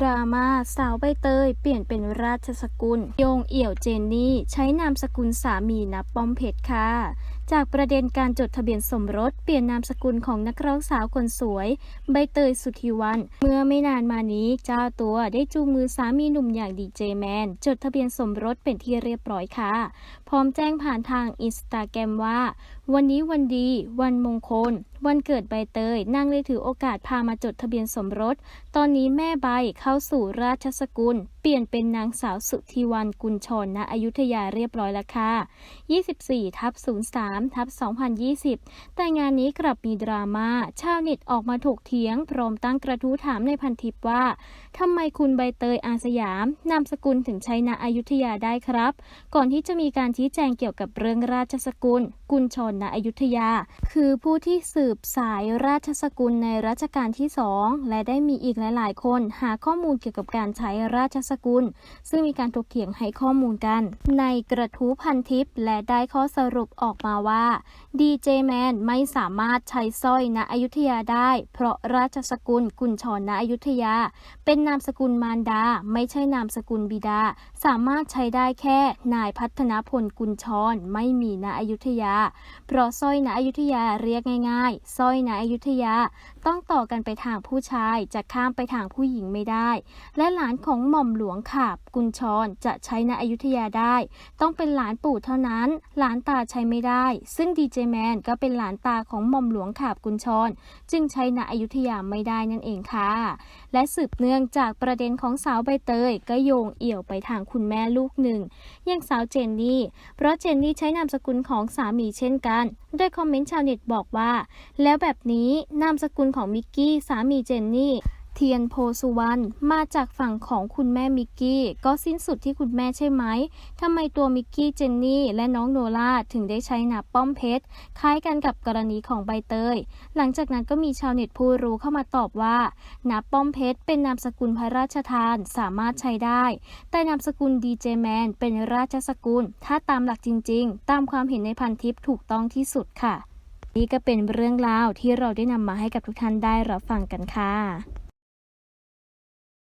ดราม่าสาวใบเตย เปลี่ยนเป็นราชสกุล โยงเอี่ยวเจนนี่ ใช้นามสกุลสามีนับป้อมเพชรค่ะ จากประเด็นการจดทะเบียนสมรส เปลี่ยนนามสกุลของนักร้องสาวคนสวย ใบเตยสุธีวัน เมื่อไม่นานมานี้เจ้าตัวได้จูงมือสามีหนุ่มอย่างดีเจแมน จดทะเบียนสมรสเป็นที่เรียบร้อยค่ะ พร้อมแจ้งผ่านทางอินสตาแกรมว่า วันนี้วันดี วันมงคลวันเกิดใบเตยนางเลยถือโอกาสพามาจดทะเบียนสมรส ตอนนี้แม่ใบเข้าสู่ราชสกุล เปลี่ยนเป็นนางสาวสุธีวันกุลชนณอยุธยาเรียบร้อยแล้วค่ะ 24ทับ03ทับ2020 แต่งานนี้กลับมีดราม่าชาวเน็ตออกมาถกเถียง พร้อมตั้งกระทู้ถามในพันทิปว่าทำไมคุณใบเตยอาสยาม นามสกุลถึงใช้ณอยุธยาได้ครับ ก่อนที่จะมีการชี้แจงเกี่ยวกับเรื่องราชสกุล กุลชนณอยุธยา คือผู้ที่สืบสายราชสกุลในรัชกาลที่สองและได้มีอีกหลาย ๆ คน หาข้อมูลเกี่ยวกับการใช้ราชสกุล ซึ่งมีการถกเถียงให้ข้อมูลกัน ในกระทู้พันทิปและได้ข้อสรุปออกมาว่าดีเจแมนไม่สามารถใช้สร้อยณอยุธยาได้ เพราะราชสกุลกุลชรณอยุธยา เป็นนามสกุลมารดา ไม่ใช่นามสกุลบิดา สามารถใช้ได้แค่นายพัฒนพลกุลชรไม่มีณอยุธยา เพราะสร้อยณอยุธยาเรียกง่ายๆสร้อยณอยุธยา ต้องต่อกันไปทางผู้ชายจะข้ามไปทางผู้หญิงไม่ได้ และหลานของหม่อมหลวงขาบกุญชรจะใช้ณอยุธยาได้ ต้องเป็นหลานปู่เท่านั้น หลานตาใช้ไม่ได้ซึ่งดีเจแมนก็เป็นหลานตาของหม่อมหลวงขาบกุญชร จึงใช้ณอยุธยาไม่ได้นั่นเองค่ะ และสืบเนื่องจากประเด็นของสาวใบเตย ก็โยงเอี่ยวไปทางคุณแม่ลูกหนึ่งอย่างสาวเจนนี่ เพราะเจนนี่ใช้นามสกุลของสามีเช่นกัน โดยคอมเมนต์ชาวเน็ตบอกว่า แล้วแบบนี้นามสกุลของมิกกี้สามีเจนนี่ เทียนโพสุวรรณมาจากฝั่งของคุณแม่มิกกี้ ก็สิ้นสุดที่คุณแม่ใช่ไหมทำไมตัวมิกกี้เจนนี่และน้องโนล่าถึงได้ใช้นาป้อมเพชรคล้ายกันกับกรณีของใบเตย หลังจากนั้นก็มีชาวเน็ตผู้รู้เข้ามาตอบว่านาป้อมเพชรเป็นนามสกุลพระราชทานสามารถใช้ได้ แต่นามสกุลดีเจแมนเป็นราชสกุล ถ้าตามหลักจริง ๆ ตามความเห็นในพันทิปถูกต้องที่สุดค่ะนี่ก็เป็นเรื่องราวที่เราได้นำมาให้กับทุกท่านได้รับฟังกันค่ะ